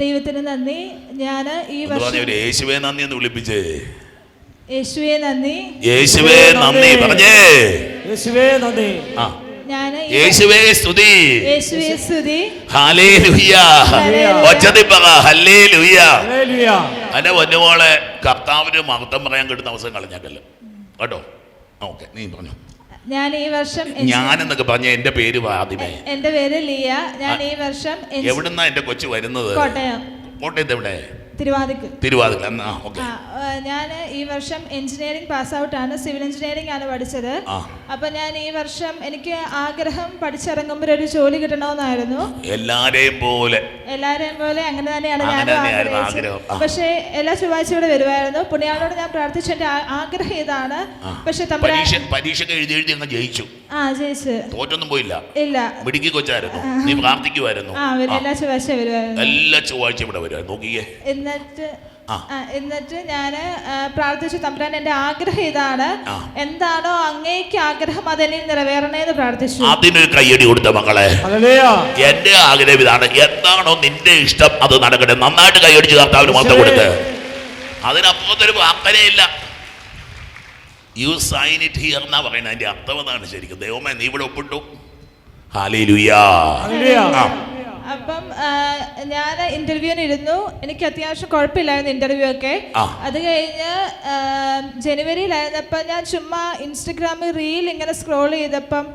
ദൈവത്തിന് നന്ദി. ഞാൻ ഈ വർഷം യേശുവേ നന്ദി എന്ന് വിളിപ്പിച്ചേ. യേശുവേ നന്ദി. യേശുവേ നന്ദി പറഞ്ഞേ. യേശുവേ നന്ദി. ആ. ഞാൻ യേശുവേ സ്തുതി. യേശുവേ സ്തുതി. ഹല്ലേലൂയ. ഹല്ലേലൂയ. പറ കർത്താവിന് മഹത്വം പറയാൻ കിട്ടുന്ന അവസരം കളഞ്ഞാക്കല്ലോ. കേട്ടോ? ഓക്കെ. നീ പറഞ്ഞു. ഞാൻ ഈ വർഷം ഞാൻ എന്നൊക്കെ പറഞ്ഞ എന്റെ പേര് ആദ്യമേ. എന്റെ പേര് ലിയ. ഞാൻ ഈ വർഷം എവിടുന്നാ എന്റെ കൊച്ചു വരുന്നത്? കോട്ടയം. കോട്ടയത്ത് എവിടെ തിരുവാതിക്ക്. തിരുവാതിര എന്നാ ഓക്കെ. ഞാൻ ഈ വർഷം എഞ്ചിനീയറിംഗ് പാസ് ഔട്ട് ആണ് സിവിൽ എഞ്ചിനീയറിംഗ് ആണ് പഠിച്ചത്. അപ്പൊ ഞാൻ ഈ വർഷം എനിക്ക് ആഗ്രഹം പഠിച്ചിറങ്ങുമ്പോൾ ഒരു ജോലി കിട്ടണമെന്നായിരുന്നു. എല്ലാരെയും പോലെ. എല്ലാരെയും പോലെ അങ്ങനെ തന്നെയാണ് ഞാൻ ആഗ്രഹിച്ചത്. പക്ഷേ എല്ലാ ചൊവ്വാഴ്ച ഇവിടെ വരുമായിരുന്നു പുണ്യാളോട് ഞാൻ പ്രാർത്ഥിച്ചു എന്റെ ആഗ്രഹം ഇതാണ്. പക്ഷെ പരീക്ഷ എഴുതി എഴുതി ജയിച്ചു. ആ ജയിച്ച്. തോറ്റൊന്നും പോയില്ല. ഇല്ല. മിടുക്കി കൊച്ചായിരുന്നു. നീ പ്രാർത്ഥിക്കുമായിരുന്നു എല്ലാ ചൊവ്വാഴ്ച വരുമായിരുന്നു എല്ലാ ചൊവ്വാഴ്ച ഇവിടെ വരുമായിരുന്നു നോക്കിയേ. എന്നിട്ട് എന്നിട്ട് ഞാൻ പ്രാർത്ഥിച്ചു. തമ്പുരാൻ എന്റെ ആഗ്രഹം ഇതാണ്. എന്താണോ അങ്ങേക്ക് ആഗ്രഹം അതെന്നെ നിറവേറണേന്ന് പ്രാർത്ഥിച്ചു. അതിനൊരു കയ്യടി കൊടുത്ത മക്കളെ. ഹല്ലേലൂയ. എന്റെ ആഗ്രഹം ഇതാണ്. എന്താണോ നിന്റെ ഇഷ്ടം അത് നടക്കട്ടെ. നന്നായിട്ട് കൈയടിച്ച് കർത്താവിന് മൊത്തം കൊടുത്ത്. അതിനപ്പുറത്തൊരു പ്രാർത്ഥനയില്ല യു സൈൻ ഇറ്റ് ഹിയർ എന്നാ പറയുന്നത്? അതിന്റെ അർത്ഥം അതാണ് ശരിക്കും. ദൈവമേ നീ ഇവിടെ ഒപ്പിട്ടു. അപ്പം ഞാൻ ഇന്റർവ്യൂവിന് ഇരുന്നു എനിക്ക് അത്യാവശ്യം കുഴപ്പമില്ലായിരുന്നു ഇന്റർവ്യൂ ഒക്കെ. അത് കഴിഞ്ഞ് ജനുവരിയിലായിരുന്നപ്പോ ഞാൻ ചുമ്മാ ഇൻസ്റ്റഗ്രാമിൽ റീൽ ഇങ്ങനെ സ്ക്രോൾ ചെയ്തപ്പം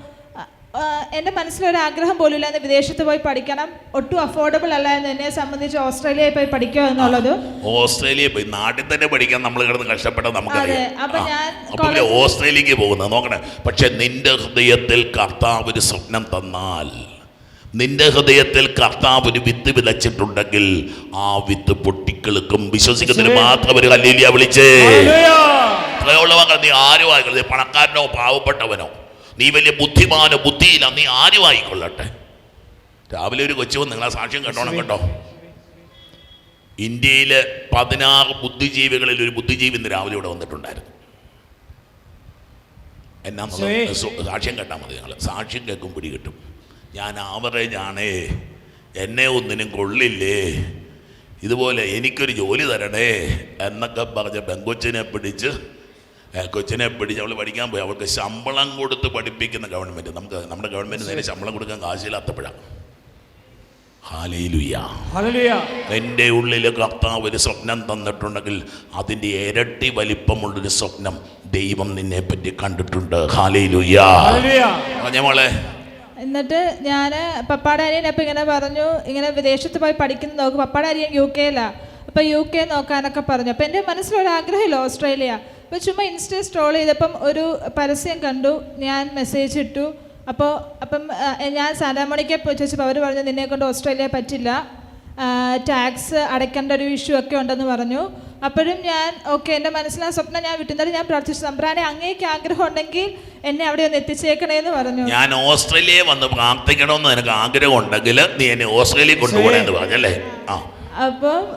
എന്റെ മനസ്സിലൊരാഗ്രഹം പോലും ഇല്ലായിരുന്നു വിദേശത്ത് പോയി പഠിക്കണം. ഒട്ടും അഫോർഡബിൾ അല്ല എന്ന് എന്നെ സംബന്ധിച്ച് ഓസ്ട്രേലിയയിൽ പോയി പഠിക്കുക എന്നുള്ളത്. ഓസ്ട്രേലിയ പോയി നാട്ടിൽ തന്നെ പഠിക്കാൻ നമ്മൾ കിടന്ന് കഷ്ടപ്പെട്ട നമുക്ക് ഓസ്ട്രേലിയക്ക് പോകുന്നത് നോക്കണേ. പക്ഷെ നിന്റെ ഹൃദയത്തിൽ കർത്താവ് ഒരു സ്വപ്നം തന്നാൽ നിന്റെ ഹൃദയത്തിൽ കർത്താവ് ഒരു വിത്ത് വിതച്ചിട്ടുണ്ടെങ്കിൽ ആ വിത്ത് പൊട്ടിക്കിളുക്കും. വിശ്വസിക്കുന്നതിന്. മാത്രം ഒരു കല്ലേലിയ വിളിച്ചേ. ഇത്രയുള്ളവങ്ങൾ നീ ആരും ആയിക്കൊള്ളു പണക്കാരനോ പാവപ്പെട്ടവനോ. നീ വലിയ ബുദ്ധിമാന ബുദ്ധിയില്ല നീ ആരും ആയിക്കൊള്ളട്ടെ രാവിലെ ഒരു കൊച്ചു വന്ന് നിങ്ങളെ സാക്ഷ്യം കേട്ടോണം കേട്ടോ. ഇന്ത്യയിലെ പതിനാറ് ബുദ്ധിജീവികളിൽ ഒരു ബുദ്ധിജീവി ഇന്ന് രാവിലെ ഇവിടെ വന്നിട്ടുണ്ടായിരുന്നു. എന്നാ. സാക്ഷ്യം കേട്ടാൽ മതി ഞങ്ങൾ സാക്ഷ്യം കേൾക്കും പിടി കിട്ടും. ഞാൻ ആവറേജ് ആണേ എന്നെ ഒന്നിനും കൊള്ളില്ലേ? ഇതുപോലെ എനിക്കൊരു ജോലി തരണേ എന്നൊക്കെ പറഞ്ഞ പെങ്കൊച്ചിനെ പിടിച്ച് കൊച്ചിനെ പിടിച്ച് അവൾ പഠിക്കാൻ പോയി. അവൾക്ക് ശമ്പളം കൊടുത്ത് പഠിപ്പിക്കുന്ന ഗവൺമെന്റ് നമുക്ക് നമ്മുടെ ഗവൺമെന്റ് നേരെ ശമ്പളം കൊടുക്കാൻ കാശില്ലാത്തപ്പോഴാണ് എന്റെ ഉള്ളിൽ കർത്താവ് ഒരു സ്വപ്നം തന്നിട്ടുണ്ടെങ്കിൽ അതിന്റെ ഇരട്ടി വലിപ്പമുള്ളൊരു സ്വപ്നം ദൈവം നിന്നെ പറ്റി കണ്ടിട്ടുണ്ട്. ഹാലയിലുയ്യ ഹല്ലേലൂയ പറഞ്ഞ മോളെ. എന്നിട്ട് ഞാൻ പപ്പാടെ അനിയൻ അപ്പം ഇങ്ങനെ പറഞ്ഞു ഇങ്ങനെ വിദേശത്ത് പോയി പഠിക്കുന്നത് നോക്കും. പപ്പാടെ അനിയൻ യു കെയിലാണ് അപ്പോൾ യു കെ നോക്കാനൊക്കെ പറഞ്ഞു. അപ്പോൾ എന്റെ മനസ്സിലൊരു ആഗ്രഹമില്ല ഓസ്ട്രേലിയ. അപ്പോൾ ചുമ്മാ ഇൻസ്റ്റ സ്ട്രോൾ ചെയ്തപ്പം ഒരു പരസ്യം കണ്ടു. ഞാൻ മെസ്സേജ് ഇട്ടു. അപ്പോൾ അപ്പം ഞാൻ സാന്റാമോണിക്കെ പോയി ചോദിച്ചപ്പോൾ അവർ പറഞ്ഞു നിന്നെ കൊണ്ട് ഓസ്ട്രേലിയ പറ്റില്ല. ടാക്സ് അടയ്ക്കേണ്ട ഒരു ഇഷ്യൂ ഒക്കെ ഉണ്ടെന്ന് പറഞ്ഞു. അപ്പോഴും ഞാൻ ഓക്കെ എന്റെ മനസ്സിൽ ആ സ്വപ്നം ഞാൻ വിട്ടുന്നത് ഞാൻ പ്രാർത്ഥിച്ചു. സംബ്രാനെ അങ്ങേക്ക് ആഗ്രഹം ഉണ്ടെങ്കിൽ എന്നെ അവിടെ ഒന്ന് എത്തിച്ചേക്കണേ എന്ന് പറഞ്ഞു. ഞാൻ ഓസ്ട്രേലിയയിൽ വന്ന് പ്രാർത്ഥിക്കണമെന്ന് നിനക്ക് ആഗ്രഹം ഉണ്ടെങ്കിൽ നീ എന്നെ ഓസ്ട്രേലിയ കൊണ്ടുപോകണേ എന്ന് പറഞ്ഞല്ലേ? ആ. അപ്പം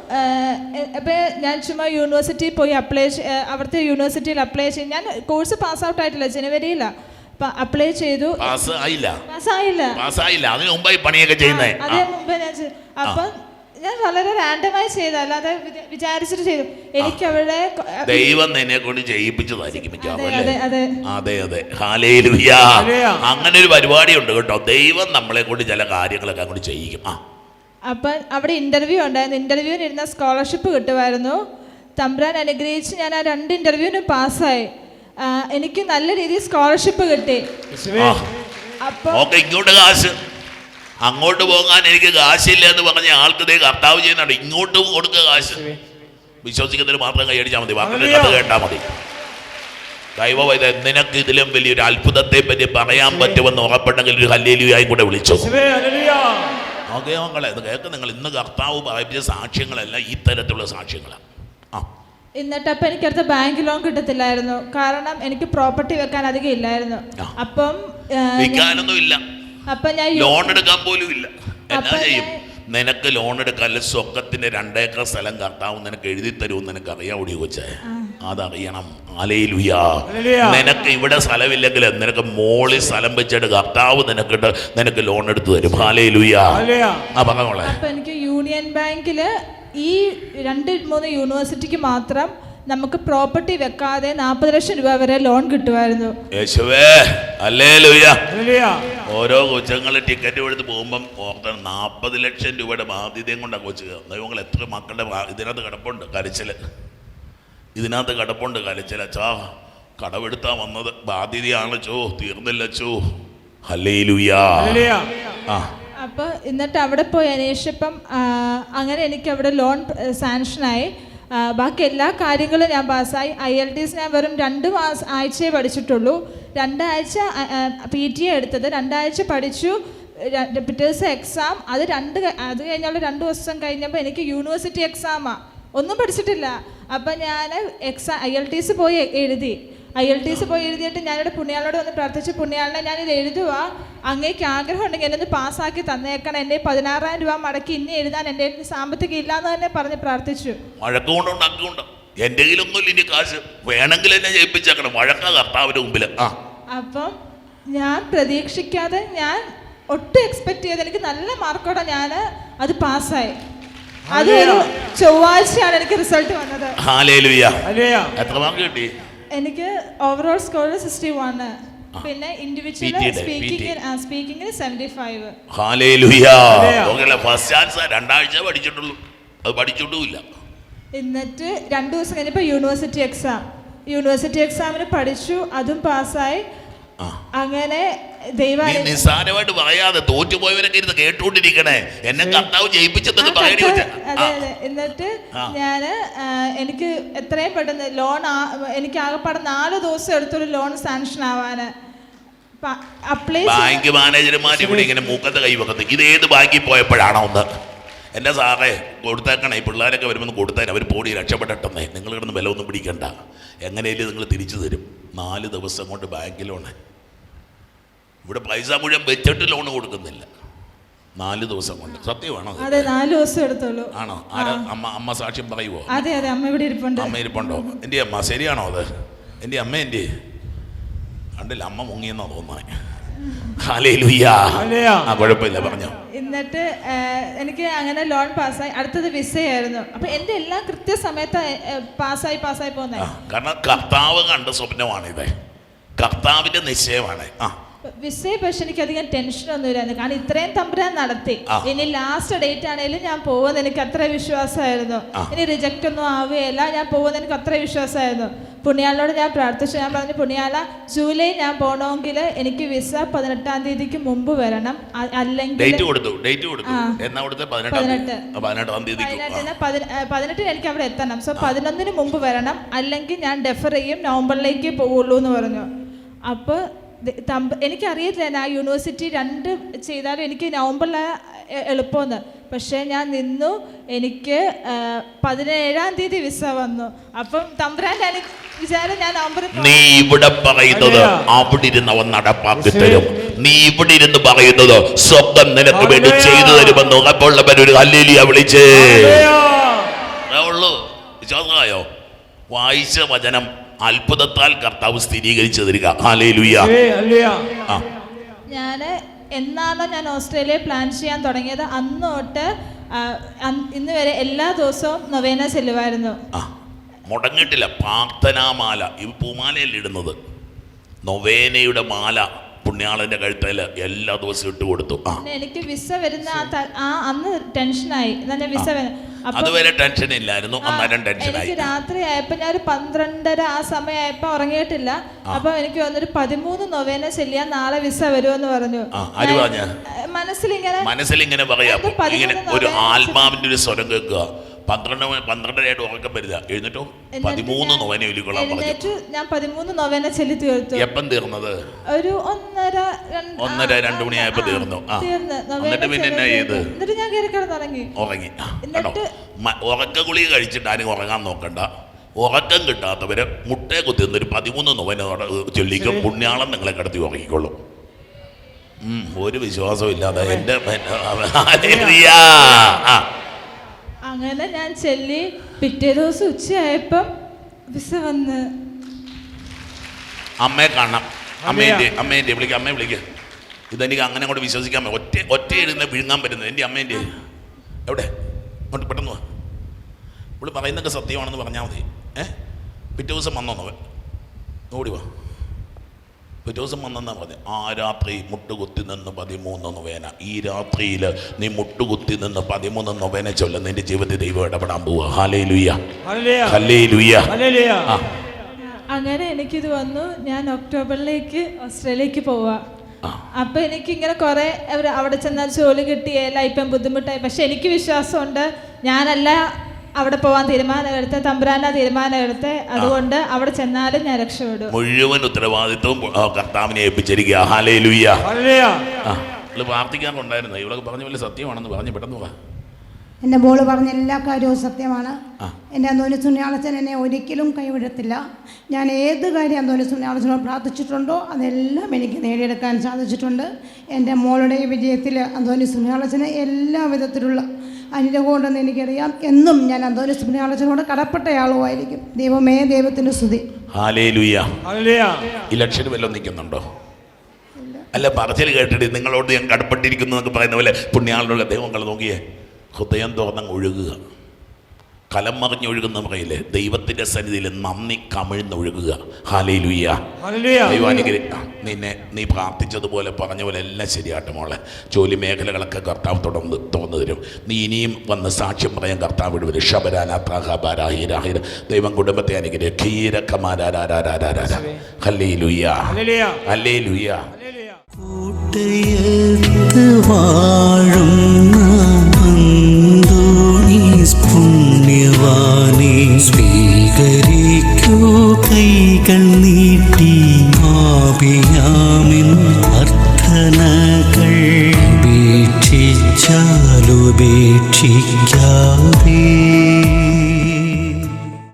അപ്പം ഞാൻ ചുമ്മാ യൂണിവേഴ്സിറ്റിയിൽ പോയി അപ്ലൈ അവിടുത്തെ യൂണിവേഴ്സിറ്റിയിൽ അപ്ലൈ ചെയ്ത് ഞാൻ കോഴ്സ് പാസ് ഔട്ട് ആയിട്ടില്ല ജനുവരിയിലാണ് അപ്പം അപ്ലൈ ചെയ്തു. പാസ് ആയില്ല. പാസ്സായില്ല പാസ്സായില്ല അതിന് മുമ്പായി പണിയൊക്കെ ചെയ്യുന്നേ. ആ. അതേ ഞാൻ. അപ്പം ഞാൻ വളരെ റാൻഡമായി ചെയ്തു. അല്ലാതെ വിചാ- വിചാരിച്ചിട്ട് ചെയ്തു. എനിക്ക് അവിടെ ദൈവം നിന്നെ കൊണ്ട് ചെയ്യിപ്പിച്ചതായിരിക്കും അതെ അതെ അങ്ങനെ ഒരു പരിപാടി ഉണ്ട് കേട്ടോ. ദൈവം നമ്മളെ കൊണ്ട് ചില കാര്യങ്ങളൊക്കെ അങ്ങോട്ട് ചെയ്യിക്കും. ആ. അപ്പം അവിടെ ഇന്റർവ്യൂ ഉണ്ടായിരുന്നു. ഇന്റർവ്യൂവിന് ഇരുന്ന സ്കോളർഷിപ്പ് കിട്ടുമായിരുന്നു. തമ്പ്രാൻ അനുഗ്രഹിച്ച് ഞാൻ ആ രണ്ട് ഇന്റർവ്യൂവിനും പാസ്സായി. എനിക്ക് നല്ല രീതിയിൽ സ്കോളർഷിപ്പ് കിട്ടി. അപ്പോൾ ഓക്കെ ഇങ്ങോട്ട് കാശ്. അങ്ങോട്ട് പോകാൻ എനിക്ക് കാശില്ല എന്ന് പറഞ്ഞ ആൾക്ക് ദേ കർത്താവ് ചെയ്യുന്നുണ്ട്. ഇങ്ങോട്ട് കൊടുക്കുക കാശ്. വിശ്വസിക്കുന്നതിന് മാത്രം കൈയടിച്ചാൽ മതി. വാക്കിന്റെ കഥ. കേട്ടാൽ മതി. ദൈവവൈദ നിനക്ക് ഇതിലും വലിയൊരു അത്ഭുതത്തെ പറ്റി പറയാൻ പറ്റുമെന്ന് ഉറപ്പുണ്ടെങ്കിൽ ഒരു ഹല്ലേലിയായി കൂടെ വിളിച്ചു. മക്കളെ ഇത് കേൾക്ക് നിങ്ങൾ ഇന്ന് കർത്താവ് പറയിപ്പിച്ച സാക്ഷ്യങ്ങളെല്ലാം ഈ തരത്തിലുള്ള സാക്ഷ്യങ്ങളാണ് ആ. എന്നിട്ട് അപ്പം എനിക്കടുത്ത ബാങ്ക് ലോൺ കിട്ടത്തില്ലായിരുന്നു. കാരണം എനിക്ക് പ്രോപ്പർട്ടി വെക്കാൻ അധികം ഇല്ലായിരുന്നു. അപ്പം ഞാൻ- ഇല്ല. അപ്പം ഞാൻ ലോൺ എടുക്കാൻ പോലും ഇല്ല. എന്നാ ചെയ്യും? നിനക്ക് ലോൺ എടുക്കാൻ സ്വക്കത്തിന്റെ രണ്ടേക്കർ സ്ഥലം കർത്താവ് നിനക്ക് എഴുതി തരുമെന്ന് നിനക്ക് അറിയാം ഓടി കൊച്ചേ അതറിയണം. നിനക്ക് ഇവിടെ സ്ഥലമില്ലെങ്കിൽ നിനക്ക് മോളിൽ സ്ഥലം വെച്ചിട്ട് കർത്താവ് നിനക്കിട്ട് നിനക്ക് ലോൺ എടുത്തു തരും. ഹല്ലേലൂയ. ആ പറഞ്ഞോളെ അപ്പം എനിക്ക് യൂണിയൻ ബാങ്കിൽ ബാങ്കിൽ ഈ രണ്ട് മൂന്ന് യൂണിവേഴ്സിറ്റിക്ക് മാത്രം നമുക്ക് പ്രോപ്പർട്ടി വെക്കാതെ നാൽപ്പത് ലക്ഷം രൂപ വരെ ലോൺ കിട്ടുമായിരുന്നു. യേശുവേ അല്ലേ ലുയ്യ ഓരോ കൊച്ചുങ്ങൾ ടിക്കറ്റ് എടുത്ത് പോകുമ്പം ഓർക്കണം നാൽപ്പത് ലക്ഷം രൂപയുടെ ബാധ്യതയും കൊണ്ടാണ് കൊച്ചു. ദൈവങ്ങൾ എത്ര മക്കളുടെ ഇതിനകത്ത് കിടപ്പുണ്ട് കരച്ചിൽ ഇതിനകത്ത് കിടപ്പുണ്ട് ചാ കടവെടുത്താ വന്നത്. ബാധ്യതയാണ് ചോ തീർന്നില്ല ചോ. ഹലേലുയാ ആ. അപ്പോൾ എന്നിട്ട് അവിടെ പോയി അന്വേഷിച്ചപ്പം അങ്ങനെ എനിക്ക് അവിടെ ലോൺ സാങ്ഷനായി ആയി. ബാക്കി എല്ലാ കാര്യങ്ങളും ഞാൻ പാസ്സായി. ഐ എൽ ടി എസ് ഞാൻ വെറും രണ്ട് മാസ ആഴ്ചയെ പഠിച്ചിട്ടുള്ളൂ. രണ്ടാഴ്ച പി ടി എ എടുത്തത്. രണ്ടാഴ്ച പഠിച്ചു. പിറ്റേഴ്സ് പിറ്റേ ദിവസം എക്സാം അത് രണ്ട് അത് കഴിഞ്ഞുള്ള രണ്ട് ദിവസം കഴിഞ്ഞപ്പോൾ എനിക്ക് യൂണിവേഴ്സിറ്റി എക്സാമാണ് ഒന്നും പഠിച്ചിട്ടില്ല. അപ്പം ഞാൻ exam I L T C പോയി എഴുതി. ഐ എൽ ടി സി പോയി എഴുതിയിട്ട് ഞാനിവിടെ പുണ്യാളോട് വന്ന് പ്രാർത്ഥിച്ചു പുണ്യാളിനെ ഞാനിത് എഴുതുക അങ്ങേക്ക് ആഗ്രഹം ഉണ്ടെങ്കിൽ എന്നെ ഒന്ന് പാസ്സാക്കി തന്നേക്കണം. എന്റെ പതിനാറായിരം രൂപ മടക്കി ഇനി എഴുതാൻ എന്റെ സാമ്പത്തിക ഇല്ലാന്ന് തന്നെ പറഞ്ഞ് പ്രാർത്ഥിച്ചു. വഴക്കുകൊണ്ടോ ഉണ്ടാക്കുകൊണ്ടോ എന്റെ കയ്യിലൊന്നുമില്ല ഇനി കാശ്. വേണമെങ്കിൽ എന്നെ ജയിപ്പിച്ചേക്കണം. വഴക്ക കർത്താവിന്റെ മുമ്പിൽ ആ. അപ്പം ഞാൻ പ്രതീക്ഷിക്കാതെ ഞാൻ ഒട്ടും എക്സ്പെക്ട് ചെയ്ത് എനിക്ക് നല്ല മാർക്കോടെ ഞാൻ അത് പാസ്സായി. അത് ഒരു ചൊവ്വാഴ്ചയാണ് എനിക്ക് റിസൾട്ട് വന്നത്. എത്ര മാർക്ക് കിട്ടി? എനിക്ക് ഓവറോൾ സ്കോർ സിക്സ്റ്റി വൺ പിന്നെ ഇൻഡിവിജ്വൽ ഫൈവ് ഫസ്റ്റ് ചാൻസ് രണ്ടാഴ്ച പഠിച്ചിട്ടുള്ളൂ. അത് പഠിച്ചിട്ടുമില്ല. എന്നിട്ട് രണ്ട് ദിവസം കഴിഞ്ഞപ്പോൾ യൂണിവേഴ്സിറ്റി എക്സാം യൂണിവേഴ്സിറ്റി എക്സാമിന് പഠിച്ചു അതും പാസ്സായി അങ്ങനെ നിസ്സാരമായിട്ട് പറയാതെ തോറ്റുപോയവരൊക്കെ ഇരുന്ന് കേട്ടുകൊണ്ടിരിക്കണേ. എന്നെ കർത്താവ് ജയിപ്പിച്ചെന്നൊക്കെ പറയണി എന്നിട്ട് ഞാൻ ഞാൻ എനിക്ക് എത്രയും പെട്ടെന്ന് ലോൺ എനിക്ക് ആകെപ്പാടെ നാല് ദിവസം എടുത്തൊരു ലോൺ സാങ്ഷൻ അപ്ലൈ ബാങ്ക് മാനേജർമാർ ഇവിടെ ഇങ്ങനെ മൂക്കത്ത് കൈ വെക്കുന്നത് ഇത് ഏത് ബാങ്കിൽ പോയപ്പോഴാണോ ഒന്ന്? എന്റെ സാറേ കൊടുത്തേക്കണേ. ഈ പിള്ളേരൊക്കെ വരുമ്പോൾ കൊടുത്തേനെ അവർ പോടി രക്ഷപ്പെടട്ടെന്നേ. നിങ്ങൾ കിടന്ന് ഒന്നും പിടിക്കണ്ട. എങ്ങനെയല്ലേ നിങ്ങൾ തിരിച്ചു തരും. നാല് ദിവസം കൊണ്ട് ബാങ്ക് ലോണ് ഇവിടെ പൈസ മുഴുവൻ വെച്ചിട്ട് ലോൺ കൊടുക്കുന്നില്ല. നാല് ദിവസം കൊണ്ട്. സത്യമാണോ അതെ നാല് ദിവസം എടുത്തോളൂ. ആണോ? ആരാ? അമ്മ അമ്മ സാക്ഷ്യം പറയുവോ? അതെ അതെ അമ്മ ഇവിടെ ഇരിപ്പുണ്ട്. അമ്മ ഇരിപ്പുണ്ടോ? എന്റെ അമ്മ ശരിയാണോ അത്? എന്റെ അമ്മ എന്റെ കണ്ടില്ല അമ്മ മുങ്ങിയെന്നാ തോന്നുന്നത് കുഴപ്പമില്ല പറഞ്ഞോ. എന്നിട്ട് എനിക്ക് അങ്ങനെ ലോൺ പാസ്സായി. അടുത്തത് വിസയായിരുന്നു. അപ്പൊ എന്റെ എല്ലാം കൃത്യസമയത്ത് പാസ്സായി പാസ്സായി പോകുന്നത് കാരണം കർത്താവ് കണ്ട സ്വപ്നമാണ് സ്വപ്നമാണിത്. കർത്താവിന്റെ നിശ്ചയമാണ്. ആ പക്ഷെ എനിക്ക് അധികം ടെൻഷനൊന്നും ഇല്ലായിരുന്നു കാരണം ഇത്രയും തമ്പുരാൻ നടത്തി. ഇനി ലാസ്റ്റ് ഡേറ്റ് ആണെങ്കിലും ഞാൻ പോകുന്ന എനിക്ക് അത്ര വിശ്വാസമായിരുന്നു. ഇനി റിജക്റ്റ് ഒന്നും ആവുകയില്ല. ഞാൻ പോകുന്ന എനിക്ക് അത്ര വിശ്വാസമായിരുന്നു. പുണ്യാളിനോട് ഞാൻ പ്രാർത്ഥിച്ചു. ഞാൻ പറഞ്ഞു പുണ്യാല ജൂലൈ ഞാൻ പോകണമെങ്കിൽ എനിക്ക് വിസ പതിനെട്ടാം തീയതിക്ക് മുമ്പ് വരണം. അല്ലെങ്കിൽ ഡേറ്റ് കൊടുത്തു. ഡേറ്റ് കൊടുത്തു. ആ. എന്നാ കൊടുത്ത? പതിനെട്ടാം പതിനെട്ടിന് എനിക്ക് അവിടെ എത്തണം. സോ പതിനൊന്നിന് മുമ്പ് വരണം. അല്ലെങ്കിൽ ഞാൻ ഡെഫർ ചെയ്യും. നവംബറിലേക്ക് പോവുള്ളൂ എന്ന് പറഞ്ഞു. അപ്പോൾ എനിക്കറിയത്തില്ല ആ യൂണിവേഴ്സിറ്റി രണ്ട് ചെയ്താലും എനിക്ക് നവംബറിൽ എളുപ്പമെന്ന്. പക്ഷേ ഞാൻ നിന്നു എനിക്ക് പതിനേഴാം തീയതി വിസ വന്നു. അപ്പം തമ്പുരാൻ എനിക്ക് വിചാരം ഞാൻ നവംബറിൽ നീ ഇവിടെ പറയുന്നത് അവിടെ ഇരുന്ന് അവൻ നടപ്പാക്കി തരും. നീ ഇവിടെ ഇരുന്ന് പറയുന്നത് സ്വന്തം നിനക്ക് വേണ്ടി ചെയ്തു തരുമെന്ന് ഉറപ്പുള്ളവൻ ഒരു അല്ലേലിയ വിളിച്ചേ. ഉള്ളൂ. വിശ്വാസമായോ? വായിച്ച വചനം. അത്ഭുതത്താൽ കർത്താവ് സ്ഥിരീകരിച്ചു തരിക ഞാൻ ഞാൻ എന്നാണോ ഞാൻ ഓസ്ട്രേലിയ പ്ലാൻ ചെയ്യാൻ തുടങ്ങിയത്? അന്ന് തൊട്ട് ഇന്ന് വരെ എല്ലാ ദിവസവും നൊവേന ചെല്ലുമായിരുന്നു. മുടങ്ങിട്ടില്ല മുടങ്ങിയിട്ടില്ല. പ്രാർത്ഥനാമാല. ഈ പൂമാലയല്ല ഇടുന്നത്. നൊവേനയുടെ മാല പുണ്യാളന്റെ കഴുത്തിൽ എല്ലാ ദിവസവും ഇട്ട് കൊടുത്തു എനിക്ക് വിസ വരുന്ന ആ അന്ന് ടെൻഷനായി വിസ വരുന്ന അതുവരെ ടെൻഷൻ ഇല്ലായിരുന്നു. അന്നേരം ടെൻഷനായി ആയി. രാത്രി ആയപ്പോ ഞാൻ ഒരു പന്ത്രണ്ടര ആ സമയമായപ്പോ ഉറങ്ങിയിട്ടില്ല. അപ്പൊ എനിക്ക് വന്നൊരു പതിമൂന്ന് നൊവേന ചെല്ലിയാ നാളെ വിസ വരുമെന്ന് പറഞ്ഞു. മനസ്സിലിങ്ങനെ? മനസ്സിലിങ്ങനെ മനസ്സിൽ ഇങ്ങനെ പറയാം ഇങ്ങനെ ഒരു ആത്മാവിന്റെ ഒരു സ്വരം കേൾക്കുക. പന്ത്രണ്ട് പന്ത്രണ്ടരയായിട്ട് ഉറക്കം വരുക. എഴുന്നേറ്റോ? പതിമൂന്ന് നോവന ഒലിക്കൊള്ളാൻ പറഞ്ഞു ഞാൻ പതിമൂന്ന് നൊവേന ചൊല്ലി തീർത്തു. എപ്പം തീർന്നത്? ഒരു ഒന്നര ഒന്നര രണ്ടു മണിയായപ്പോ തീർന്നു. ആ. എന്നിട്ട് പിന്നെ എന്നാ ചെയ്ത്? എന്നിട്ട് ഞാൻ കയറി കിടന്നുറങ്ങി. ഉറങ്ങി. കേട്ടോ. ഉറക്ക ഗുളിക കഴിച്ചിട്ട് ആരും ഉറങ്ങാൻ നോക്കണ്ട. ഉറക്കം കിട്ടാത്തവരെ മുട്ടയെ കുത്തിന്ന് ഒരു പതിമൂന്ന് നൊവന ചൊല്ലിക്കും. പുണ്യാളം നിങ്ങളെ കിടത്തി ഉറങ്ങിക്കൊള്ളും ഒരു വിശ്വാസവും ഇല്ലാതെ എന്റെ ആ. അങ്ങനെ ഞാൻ ചെല്ലി പിറ്റേ ദിവസം ഉച്ചയായപ്പം വിസ വന്ന്. അമ്മയെ കാണണം. അമ്മേന്റെ അമ്മേന്റെ വിളിക്കാം അമ്മയെ വിളിക്കുക ഇതെനിക്ക് അങ്ങനെ കൂടെ വിശ്വസിക്കാൻ പറ്റും ഒറ്റ ഒറ്റ എഴുന്ന വിഴുങ്ങാൻ പറ്റുന്നത് എന്റെ അമ്മേന്റെ. എവിടെ? അങ്ങോട്ട് പെട്ടെന്ന് വാ. ഇവിടെ പറയുന്നൊക്കെ സത്യമാണെന്ന് പറഞ്ഞാൽ മതി. ഏ? പിറ്റേ ദിവസം വന്നോ അവൻ. ഓടി വാ. പിറ്റേ ദിവസം വന്നെന്നാ പറഞ്ഞു ആ രാത്രി മുട്ടുകുത്തി നിന്ന് പതിമൂന്ന് നൊവേന ഈ രാത്രിയിൽ നീ മുട്ടുകുത്തി നിന്ന് പതിമൂന്ന് നൊവേന ചൊല്ല നിന്റെ ജീവിതത്തിൽ ദൈവം ഇടപെടാൻ പോവുക ഹാലേ ലുയ്യ ഹല്ലേലൂയ. ഹല്ലേ ലുയ്യ ഹല്ലേലൂയ. ആ. അങ്ങനെ എനിക്കിത് വന്നു. ഞാൻ ഒക്ടോബറിലേക്ക് ഓസ്ട്രേലിയക്ക് പോവാ. അപ്പൊ എനിക്ക് ഇങ്ങനെ കുറെ അവിടെ ചെന്നാൽ ജോലി കിട്ടിയല്ല ഇപ്പം ബുദ്ധിമുട്ടായി. പക്ഷെ എനിക്ക് വിശ്വാസമുണ്ട് ഞാനല്ല അവിടെ പോവാൻ തീരുമാനം എടുത്ത് തീരുമാനമെടുത്ത് തീരുമാനം എടുത്ത് അതുകൊണ്ട് അവിടെ ചെന്നാലും ഞാൻ രക്ഷപ്പെടും. മുഴുവൻ ഉത്തരവാദിത്വം ആ, കർത്താവിനെ ഏൽപ്പിച്ചിരിക്കുക. ആ പ്രാർത്ഥിക്കാറുണ്ടായിരുന്നു ഇവിടെ പറഞ്ഞ വലിയ സത്യമാണെന്ന് പറഞ്ഞു പെട്ടെന്ന് വാ എന്റെ മോൾ പറഞ്ഞ എല്ലാ കാര്യവും സത്യമാണ്. ആ. എന്റെ അന്തോനി സുന്യാളച്ചൻ എന്നെ ഒരിക്കലും കൈവിടത്തില്ല. ഞാൻ ഏത് കാര്യം അന്തോനി സുന്യാളച്ചനോട് പ്രാർത്ഥിച്ചിട്ടുണ്ടോ അതെല്ലാം എനിക്ക് നേടിയെടുക്കാൻ സാധിച്ചിട്ടുണ്ട്. എന്റെ മോളുടെ ഈ വിജയത്തിൽ അന്തോനി സുന്യാളച്ചന് എല്ലാ വിധത്തിലുള്ള അനുഗ്രഹം കൊണ്ടെന്ന് എനിക്കറിയാം. എന്നും ഞാൻ അന്തോനി സുന്യാളച്ചനോട് കടപ്പെട്ടയാളുമായിരിക്കും. ദൈവമേ ദൈവത്തിന്റെ സ്തുതി. ഇലക്ഷന് വല്ലതും നിൽക്കുന്നുണ്ടോ? അല്ല പറച്ചിൽ കേട്ടിട്ട് നിങ്ങളോട് ഞാൻ കടപ്പെട്ടിരിക്കുന്നു എന്നൊക്കെ പറയുന്ന പോലെ പുണ്യാളിനുള്ള ദൈവങ്ങൾ നോക്കിയേ. ഹൃദയം തുറന്നങ്ങ് ഒഴുകുക. കലം മറിഞ്ഞൊഴുകുന്ന മുറയിൽ ദൈവത്തിന്റെ സന്നിധിയിൽ നന്ദി കമിഴ്ന്നൊഴുകുക. ഹാലേ ലുയ്യ ഹല്ലേലൂയ ദൈവാനുഗ്രഹ നിന്നെ നീ പ്രാർത്ഥിച്ചതുപോലെ പറഞ്ഞ പോലെ എല്ലാം ശരിയാട്ടെ മോളെ. ജോലി മേഖലകളൊക്കെ കർത്താവ് തുടർന്ന് തുറന്നു തരും. നീ ഇനിയും വന്ന് സാക്ഷ്യം പറയാൻ കർത്താവ് വിടുവരും. ഷബരാനാഹിരാഹിര ദൈവം കുടുംബത്തെ അനുഗ്രഹം ഖീരക്കമാരാരാരാരാരാര. ഹല്ലേ ലുയ്യ ഹല്ലേലൂയ. ഹല്ലേ ലുയ്യ ഹല്ലേലൂയ സ്വീകരിക്കൂ കൈകൾ